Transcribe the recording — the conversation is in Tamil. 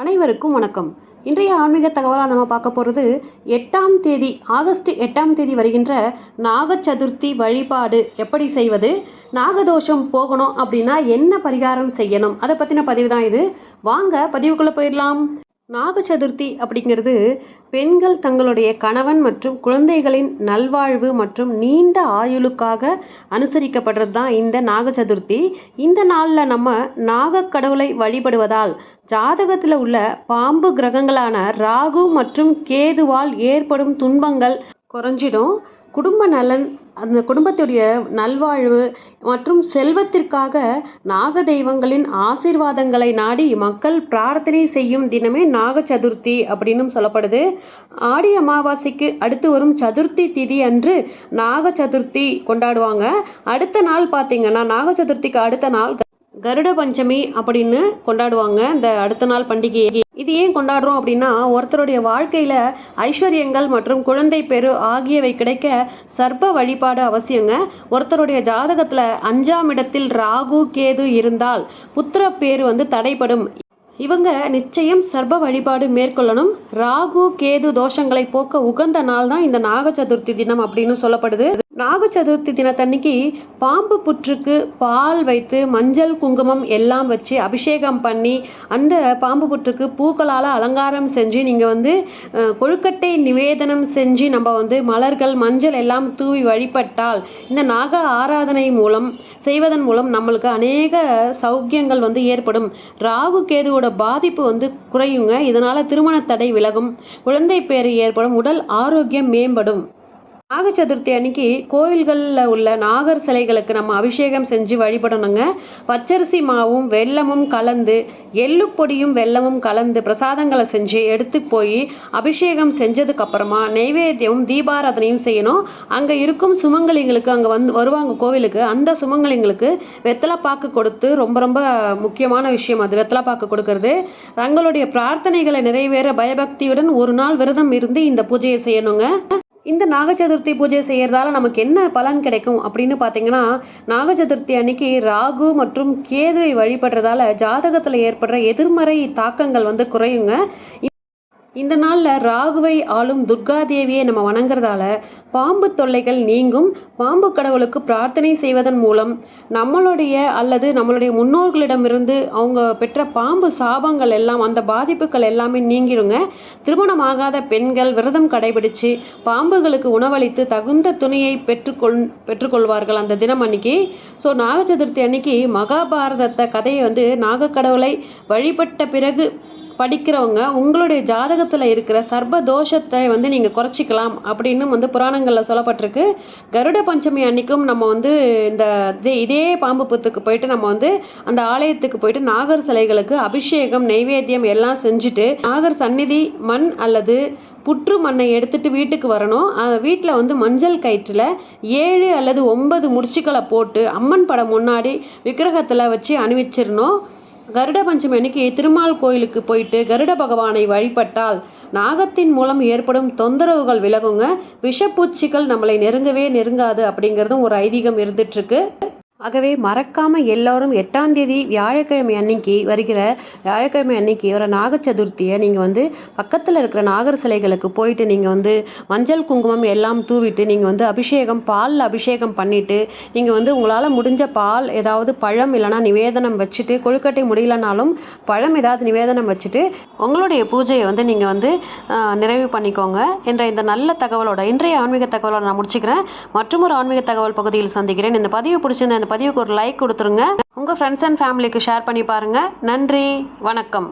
அனைவருக்கும் வணக்கம். இன்றைய ஆன்மீக தகவலாக நம்ம பார்க்க போகிறது எட்டாம் தேதி ஆகஸ்ட் எட்டாம் தேதி வருகின்ற நாக சதுர்த்தி வழிபாடு எப்படி செய்வது நாகதோஷம் போகணும் அப்படின்னா என்ன பரிகாரம் செய்யணும் அதை பற்றின பதிவு தான் இது. வாங்க பதிவுக்குள்ளே போயிடலாம். நாக சதுர்த்தி அப்படிங்கிறது பெண்கள் தங்களுடைய கணவன் மற்றும் குழந்தைகளின் நல்வாழ்வு மற்றும் நீண்ட ஆயுளுக்காக அனுசரிக்கப்படுறது தான் இந்த நாக சதுர்த்தி இந்த நாளில் நம்ம நாகக்கடவுளை வழிபடுவதால் ஜாதகத்தில் உள்ள பாம்பு கிரகங்களான ராகு மற்றும் கேதுவால் ஏற்படும் துன்பங்கள் குறைஞ்சிடும். குடும்ப நலன் அந்த குடும்பத்துடைய நல்வாழ்வு மற்றும் செல்வத்திற்காக நாக தெய்வங்களின் ஆசீர்வாதங்களை நாடி மக்கள் பிரார்த்தனை செய்யும் தினமே நாக சதுர்த்தி அப்படின்னும் சொல்லப்படுது. ஆடி அமாவாசைக்கு அடுத்து வரும் சதுர்த்தி திதி அன்று நாக சதுர்த்தி கொண்டாடுவாங்க. அடுத்த நாள் பார்த்தீங்கன்னா நாக சதுர்த்திக்கு அடுத்த நாள் கருட பஞ்சமி அப்படின்னு கொண்டாடுவாங்க. இந்த அடுத்த நாள் பண்டிகையை இது ஏன் கொண்டாடுறோம் அப்படின்னா ஒருத்தருடைய வாழ்க்கையில் ஐஸ்வர்யங்கள் மற்றும் குழந்தை பெரு ஆகியவை கிடைக்க சர்ப்ப வழிபாடு அவசியங்க. ஒருத்தருடைய ஜாதகத்தில் அஞ்சாம் இடத்தில் ராகு கேது இருந்தால் புத்திர பேர் வந்து தடைப்படும் இவங்க நிச்சயம் சர்ப வழிபாடு மேற்கொள்ளணும். ராகு கேது தோஷங்களை போக்க உகந்த நாள் தான் இந்த நாக சதுர்த்தி தினம் அப்படின்னு சொல்லப்படுது. நாக சதுர்த்தி தினத்தன்னைக்கு பாம்பு புற்றுக்கு பால் வைத்து மஞ்சள் குங்குமம் எல்லாம் வச்சு அபிஷேகம் பண்ணி அந்த பாம்பு புற்றுக்கு பூக்களால் அலங்காரம் செஞ்சு நீங்கள் வந்து கொழுக்கட்டை நிவேதனம் செஞ்சு நம்ம வந்து மலர்கள் மஞ்சள் எல்லாம் தூவி வழிபட்டால் இந்த நாக ஆராதனை மூலம் செய்வதன் மூலம் நம்மளுக்கு அநேக சௌக்கியங்கள் வந்து ஏற்படும். ராகு கேதுவோட பாதிப்பு வந்து குறையுங்க. இதனால் திருமண தடை விலகும். குழந்தை பேர் ஏற்படும். உடல் ஆரோக்கியம் மேம்படும். நாக சதுர்த்தி அன்னைக்கு கோவில்களில் உள்ள நாகர் சிலைகளுக்கு நம்ம அபிஷேகம் செஞ்சு வழிபடணுங்க. பச்சரிசி மாவும் வெல்லமும் கலந்து எள்ளு பொடியும் வெல்லமும் கலந்து பிரசாதங்களை செஞ்சு எடுத்து போய் அபிஷேகம் செஞ்சதுக்கப்புறமா நெய்வேத்தியமும் தீபாராதனையும் செய்யணும். அங்கே இருக்கும் சுமங்கலிங்களுக்கு அங்கே வந்து வருவாங்க கோவிலுக்கு. அந்த சுமங்கலிங்களுக்கு வெத்தலை பாக்கு கொடுத்து ரொம்ப ரொம்ப முக்கியமான விஷயம் அது வெத்தலை பாக்கு கொடுக்கறது. தங்களுடைய பிரார்த்தனைகளை நிறைவேற பயபக்தியுடன் ஒரு நாள் விரதம் இருந்து இந்த பூஜையை செய்யணுங்க. இந்த நாக சதுர்த்தி பூஜை செய்கிறதால நமக்கு என்ன பலன் கிடைக்கும் அப்படின்னு பார்த்தீங்கன்னா நாக சதுர்த்தி அன்னைக்கு ராகு மற்றும் கேதுவை வழிபடுறதால ஜாதகத்தில் ஏற்படுற எதிர்மறை தாக்கங்கள் வந்து குறையுங்க. இந்த நாளில் ராகுவை ஆளும் துர்கா தேவியை நம்ம வணங்குறதால பாம்பு தொல்லைகள் நீங்கும். பாம்பு கடவுளுக்கு பிரார்த்தனை செய்வதன் மூலம் நம்மளுடைய அல்லது நம்மளுடைய முன்னோர்களிடமிருந்து அவங்க பெற்ற பாம்பு சாபங்கள் எல்லாம் அந்த பாதிப்புகள் எல்லாமே நீங்கிருங்க திருமணமாகாத பெண்கள் விரதம் கடைபிடித்து பாம்புகளுக்கு உணவளித்து தகுந்த துணியை பெற்றுக்கொள் பெற்றுக்கொள்வார்கள் அந்த தினம் அன்னைக்கு. ஸோ நாக சதுர்த்தி அன்னைக்கு மகாபாரதத்தை கதையை வந்து நாகக்கடவுளை வழிபட்ட பிறகு படிக்கிறவங்க உங்களுடைய ஜாதகத்தில் இருக்கிற சர்ப தோஷத்தை வந்து நீங்கள் குறைச்சிக்கலாம் அப்படின்னு வந்து புராணங்களில் சொல்லப்பட்டிருக்கு. கருட பஞ்சமி அன்னைக்கும் நம்ம வந்து இந்த இதே பாம்பு புத்துக்கு போயிட்டு நம்ம வந்து அந்த ஆலயத்துக்கு போயிட்டு நாகர் சிலைகளுக்கு அபிஷேகம் நைவேத்தியம் எல்லாம் செஞ்சுட்டு நாகர் சந்நிதி மண் அல்லது புற்று மண்ணை எடுத்துகிட்டு வீட்டுக்கு வரணும். வீட்டில் வந்து மஞ்சள் கயிற்றில் ஏழு அல்லது ஒன்பது முடிச்சுக்களை போட்டு அம்மன் படம் முன்னாடி விக்கிரகத்தில் வச்சு அணிவிச்சிடணும். கருட பஞ்சமி அன்னைக்கு திருமால் கோயிலுக்கு போயிட்டு கருட பகவானை வழிபட்டால் நாகத்தின் மூலம் ஏற்படும் தொந்தரவுகள் விலகுங்க. விஷப்பூச்சிகள் நம்மளை நெருங்கவே நெருங்காது அப்படிங்கிறதும் ஒரு ஐதீகம் இருந்துட்டுருக்கு ஆகவே மறக்காமல் எல்லோரும் எட்டாம் தேதி வியாழக்கிழமை அன்னைக்கு வருகிற வியாழக்கிழமை அன்னைக்கு வர நாக சதுர்த்தியை நீங்கள் வந்து பக்கத்தில் இருக்கிற நாகர் சிலைகளுக்கு போயிட்டு நீங்கள் வந்து மஞ்சள் குங்குமம் எல்லாம் தூவிட்டு நீங்கள் வந்து அபிஷேகம் பாலில் அபிஷேகம் பண்ணிவிட்டு நீங்கள் வந்து உங்களால் முடிஞ்ச பால் ஏதாவது பழம் இல்லைனா நிவேதனம் வச்சுட்டு கொழுக்கட்டை முடியலனாலும் பழம் ஏதாவது நிவேதனம் வச்சுட்டு உங்களுடைய பூஜையை வந்து நீங்கள் வந்து நிறைவு பண்ணிக்கோங்க என்ற இந்த நல்ல தகவலோட இன்றைய ஆன்மீக தகவலோட நான் முடிச்சுக்கிறேன். மற்றும் ஒரு ஆன்மீக தகவல் பகுதியில் சந்திக்கிறேன். இந்த பதிவு பிடிச்சிருந்த பதிவுக்கு ஒரு லைக் கொடுத்துருங்க. உங்கள் ஃப்ரெண்ட்ஸ் அண்ட் ஃபேமிலிக்கு ஷேர் பண்ணி பாருங்கள் நன்றி. வணக்கம்.